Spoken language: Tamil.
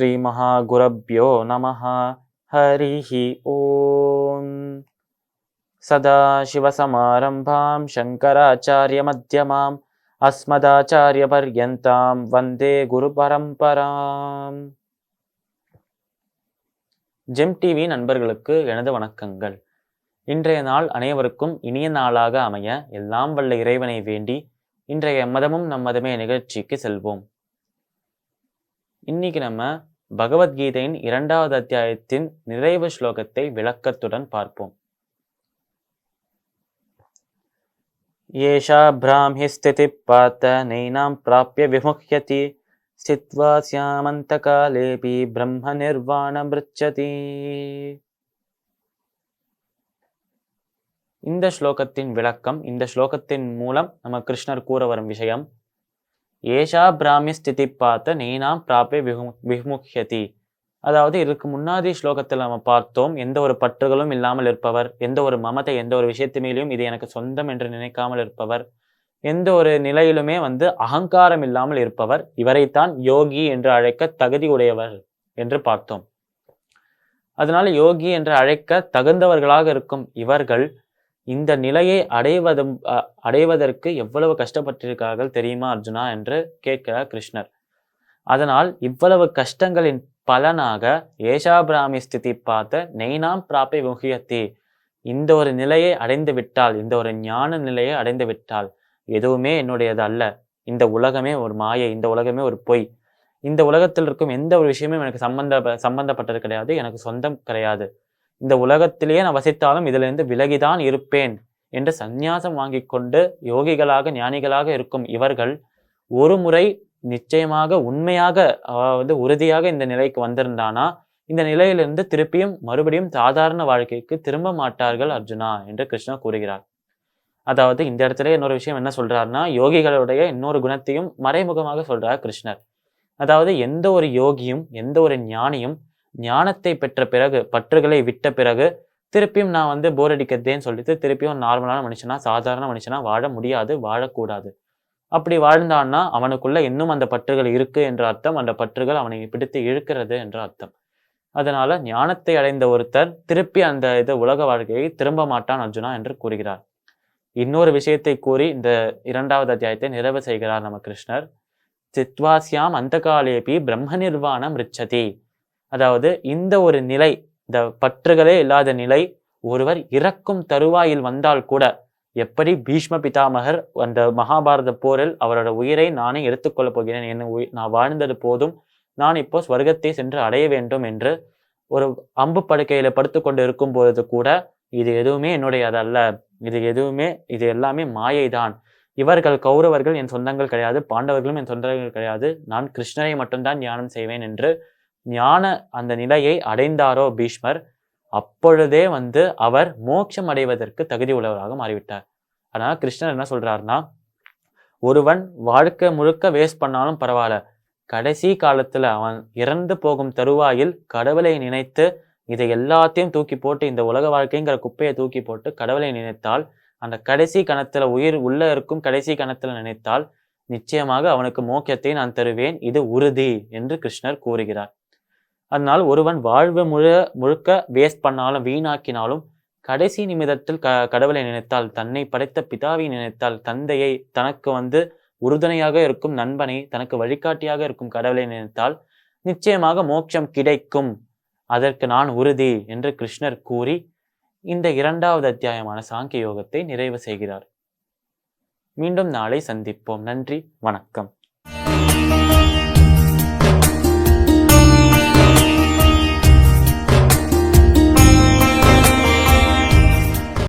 श्रीमहागुरभ्यो नमः हरिः ॐ सदाशिवसमारम्भां शङ्कराचार्यमध्यमाम् अस्मदाचार्यपर्यन्तां वन्दे குருபரம்பராம் ஜெம் டிவி நண்பர்களுக்கு எனது வணக்கங்கள் இன்றைய நாள் அனைவருக்கும் இனிய நாளாக அமைய எல்லாம் வல்ல இறைவனை வேண்டி இன்றைய மதமும் நம் மதமே நிகழ்ச்சிக்கு செல்வோம் இன்னைக்கு நம்ம பகவத்கீதையின் இரண்டாவது அத்தியாயத்தின் நிறைவு ஸ்லோகத்தை விளக்கத்துடன் பார்ப்போம். ஏஷா பிராமி ஸ்திதி பார்த்த நெய்னாம் பிராப்பிய விமுக்கியதி ஸ்தித்வா சியாமந்தகாலேபி பிரம்ம நிர்வாணம் ரிச்சதி இந்த ஸ்லோகத்தின் விளக்கம் இந்த ஸ்லோகத்தின் மூலம் நம்ம கிருஷ்ணர் கூற வரும் விஷயம் ஏஷா பிராமி ஸ்திதி பார்த்த நெய்னாம் பிராப்பே விமு விமுக்கியதி. அதாவது இதுக்கு முன்னாடி ஸ்லோகத்தில் நம்ம பார்த்தோம் எந்த ஒரு பற்றுகளும் இல்லாமல் இருப்பவர் எந்த ஒரு மமத்தை எந்த ஒரு விஷயத்து மேலேயும் இது எனக்கு சொந்தம் என்று நினைக்காமல் இருப்பவர் எந்த ஒரு நிலையிலுமே வந்து அகங்காரம் இல்லாமல் இருப்பவர் இவரைத்தான் யோகி என்று அழைக்க தகுதி உடையவர் என்று பார்த்தோம். அதனால யோகி என்று அழைக்க தகுந்தவர்களாக இருக்கும் இவர்கள் இந்த நிலையை அடைவதும் அடைவதற்கு எவ்வளவு கஷ்டப்பட்டிருக்கார்கள் தெரியுமா அர்ஜுனா? என்று கேட்கிறார் கிருஷ்ணர். அதனால் இவ்வளவு கஷ்டங்களின் பலனாக ஏஷாபிராமி ஸ்திதி பார்த்த நெய்னாம் பிராப்பை முகியத்தி இந்த ஒரு நிலையை அடைந்து விட்டால் இந்த ஒரு ஞான நிலையை அடைந்து விட்டால் எதுவுமே என்னுடையது அல்ல. இந்த உலகமே ஒரு மாயை இந்த உலகமே ஒரு பொய். இந்த உலகத்தில் இருக்கும் எந்த ஒரு விஷயமும் எனக்கு சம்பந்த சம்பந்தப்பட்டது கிடையாது எனக்கு சொந்தம் கிடையாது. இந்த உலகத்திலேயே நான் வசித்தாலும் இதிலிருந்து விலகிதான் இருப்பேன் என்று சந்நியாசம் வாங்கி கொண்டு யோகிகளாக ஞானிகளாக இருக்கும் இவர்கள் ஒரு முறை நிச்சயமாக உண்மையாக வந்து உறுதியாக இந்த நிலைக்கு வந்திருந்தானா? இந்த நிலையிலிருந்து திருப்பியும் மறுபடியும் சாதாரண வாழ்க்கைக்கு திரும்ப மாட்டார்கள் அர்ஜுனா என்று கிருஷ்ணா கூறுகிறார். அதாவது இந்த இடத்துல இன்னொரு விஷயம் என்ன சொல்றாருன்னா யோகிகளுடைய இன்னொரு குணத்தையும் மறைமுகமாக சொல்றார் கிருஷ்ணர். அதாவது எந்த ஒரு யோகியும் எந்த ஒரு ஞானியும் ஞானத்தை பெற்ற பிறகு பற்றுகளை விட்ட பிறகு திருப்பியும் நான் வந்து போர் அடிக்கிறதேன்னு சொல்லிட்டு திருப்பியும் நார்மலான மனுஷனா சாதாரண மனுஷனா வாழ முடியாது வாழக்கூடாது. அப்படி வாழ்ந்தான்னா அவனுக்குள்ள இன்னும் அந்த பற்றுகள் இருக்கு என்ற அர்த்தம். அந்த பற்றுகள் அவனை பிடித்து இழுக்கிறது என்ற அர்த்தம். அதனால ஞானத்தை அடைந்த ஒருத்தர் திருப்பி அந்த இது உலக வாழ்க்கையை திரும்ப மாட்டான் அர்ஜுனா என்று கூறுகிறார். இன்னொரு விஷயத்தை கூறி இந்த இரண்டாவது அத்தியாயத்தை நிறைவு செய்கிறார் நம்ம கிருஷ்ணர். சித்வாசியாம் அந்த காலேபி பிரம்ம நிர்வாணம் ரிச்சதி. அதாவது இந்த ஒரு நிலை இந்த பற்றுகளே இல்லாத நிலை ஒருவர் இறக்கும் தருவாயில் வந்தால் கூட எப்படி பீஷ்ம பிதாமகர் அந்த மகாபாரத போரில் அவரோட உயிரை நானே எடுத்துக்கொள்ளப் போகிறேன் என்ன உயிர் நான் வாழ்ந்தது போதும் நான் இப்போ ஸ்வர்க்கத்தை சென்று அடைய வேண்டும் என்று ஒரு அம்பு படுக்கையில படுத்துக்கொண்டு இருக்கும் பொழுது கூட இது எதுவுமே என்னுடைய அதல்ல இது எதுவுமே இது எல்லாமே மாயை தான் இவர்கள் கௌரவர்கள் என் சொந்தங்கள் கிடையாது பாண்டவர்களும் என் சொந்தங்கள் கிடையாது நான் கிருஷ்ணரை மட்டும்தான் தியானம் செய்வேன் என்று ஞான அந்த நிலையை அடைந்தாரோ பீஷ்மர் அப்பொழுதே வந்து அவர் மோட்சம் அடைவதற்கு தகுதி உள்ளவராக மாறிவிட்டார். ஆனால் கிருஷ்ணர் என்ன சொல்றாருன்னா ஒருவன் வாழ்க்கை முழுக்க வேஸ்ட் பண்ணாலும் பரவாயில்ல. கடைசி காலத்துல அவன் இறந்து போகும் தருவாயில் கடவுளை நினைத்து இதை எல்லாத்தையும் தூக்கி போட்டு இந்த உலக வாழ்க்கைங்கிற குப்பையை தூக்கி போட்டு கடவுளை நினைத்தால் அந்த கடைசி கணத்துல உயிர் உள்ள இருக்கும் கடைசி கணத்துல நினைத்தால் நிச்சயமாக அவனுக்கு மோக்கியத்தை நான் தருவேன். இது உறுதி என்று கிருஷ்ணர் கூறுகிறார். அதனால் ஒருவன் வாழ்வு முழு முழுக்க வேஸ்ட் பண்ணாலும் வீணாக்கினாலும் கடைசி நிமிடத்தில் க கடவுளை நினைத்தால் தன்னை படைத்த பிதாவை நினைத்தால் தந்தையை தனக்கு வந்து உறுதுணையாக இருக்கும் நண்பனை தனக்கு வழிகாட்டியாக இருக்கும் கடவுளை நினைத்தால் நிச்சயமாக மோட்சம் கிடைக்கும். அதற்கு நான் உறுதி என்று கிருஷ்ணர் கூறி இந்த இரண்டாவது அத்தியாயமான சாங்கிய யோகத்தை நிறைவு செய்கிறார். மீண்டும் நாளை சந்திப்போம். நன்றி. வணக்கம்.